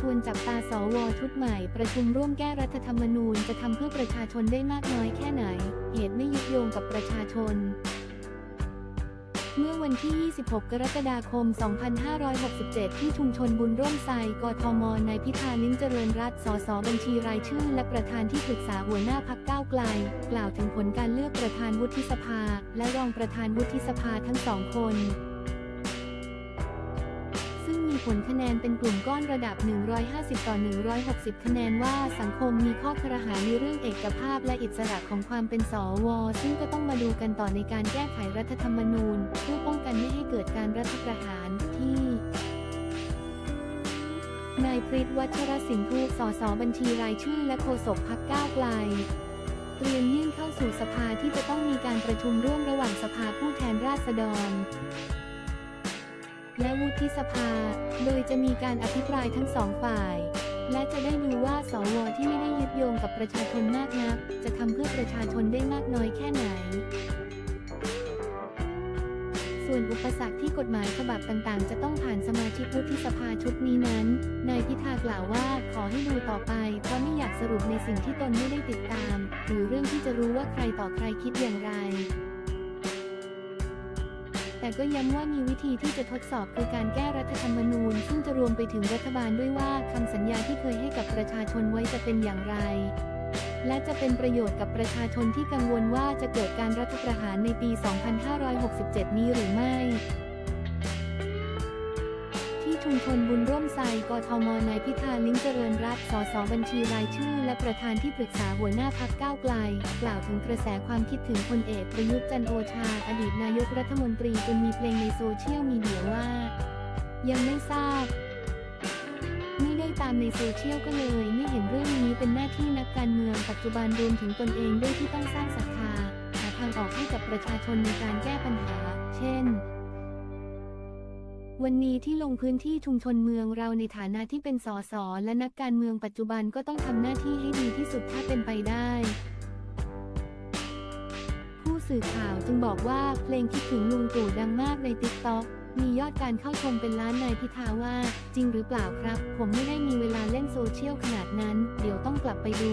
ชวนจับตาสวชุดใหม่ ประชุมร่วมแก้รัฐธรรมนูญจะทำเพื่อประชาชนได้มากน้อยแค่ไหน เหตุไม่ยึดโยงกับประชาชนเมื่อวันที่ 26 กรกฎาคม 2567 ที่ชุมชนบุญร่วมไซกทม นายพิธาลิ้มเจริญรัตน์สสบัญชีรายชื่อ และประธานที่ปรึกษาหัวหน้าพักก้าวไกล กล่าวถึงผลการเลือกประธานวุฒิสภา และรองประธานวุฒิสภาทั้งสองคน ซึ่งมีผลคะแนนเป็นกลุ่มก้อนระดับ 150 ต่อ 160 คะแนนว่าสังคมมีข้อครหาในเรื่องเอกภาพและอิสระของความเป็นสว ซึ่งก็ต้องมาดูกันต่อในการแก้ไขรัฐธรรมนูญเพื่อป้องกันไม่ให้เกิดการรัฐประหารที่นายพริตวัชรสินทุสสบัญชีรายชื่อและโฆษกพักก้าวไกลเตรียมยื่นเข้าสู่สภาที่จะต้องมีการประชุมร่วมระหว่างสภาผู้แทนราษฎร และวุฒิสภา โดยจะมีการอภิปรายทั้งสองฝ่าย และจะได้ดูว่าสวที่ไม่ได้ยึดโยงกับประชาชนมากนัก จะทำเพื่อประชาชนได้มากน้อยแค่ไหน ส่วนอุปสรรคที่กฎหมายฉบับต่างๆ จะต้องผ่านสมาชิกวุฒิสภาชุดนี้นั้น นายพิธากล่าวว่าขอให้ดูต่อไป เพราะไม่อยากสรุปในสิ่งที่ตนไม่ได้ติดตาม หรือเรื่องที่จะรู้ว่าใครต่อใครคิดอย่างไร แต่ก็ย้ำว่ามีวิธีที่จะทดสอบคือการแก้รัฐธรรมนูญ ซึ่งจะรวมไปถึงรัฐบาลด้วยว่าคำสัญญาที่เคยให้กับประชาชนไว้จะเป็นอย่างไร และจะเป็นประโยชน์กับประชาชนที่กังวลว่าจะเกิดการรัฐประหารในปี 2567 นี้หรือไม่ ชุมชนบุญร่วมไซกทมนายพิธาลิ้มเจริญรัตน์สสบัญชีรายชื่อ และประธานที่ปรึกษาหัวหน้าพักก้าวไกล กล่าวถึงกระแสความคิดถึงพลเอกประยุทธ์จันโอชา อดีตนายกรัฐมนตรีจนมีเพลงในโซเชียลมีเดียว่า ยังไม่ทราบไม่ได้ตามในโซเชียลก็เลย ไม่เห็นเรื่องนี้เป็นหน้าที่นักการเมืองปัจจุบันรวมถึงตนเองด้วยที่ต้องสร้างศรัทธาหาทางออกให้กับประชาชนในการแก้ปัญหา เช่น วันนี้ที่ลงพื้นที่ชุมชนเมืองเราในฐานะที่เป็นสสและนักการเมืองปัจจุบันก็ต้องทำหน้าที่ให้ดีที่สุดถ้าเป็นไปได้ ผู้สื่อข่าวจึงบอกว่าเพลงคิดถึงลุงตู่ดังมากในติ๊กต็อกมียอดการเข้าชมเป็นล้านนายพิธาว่า จริงหรือเปล่าครับ ผมไม่ได้มีเวลาเล่นโซเชียลขนาดนั้น เดี๋ยวต้องกลับไปดู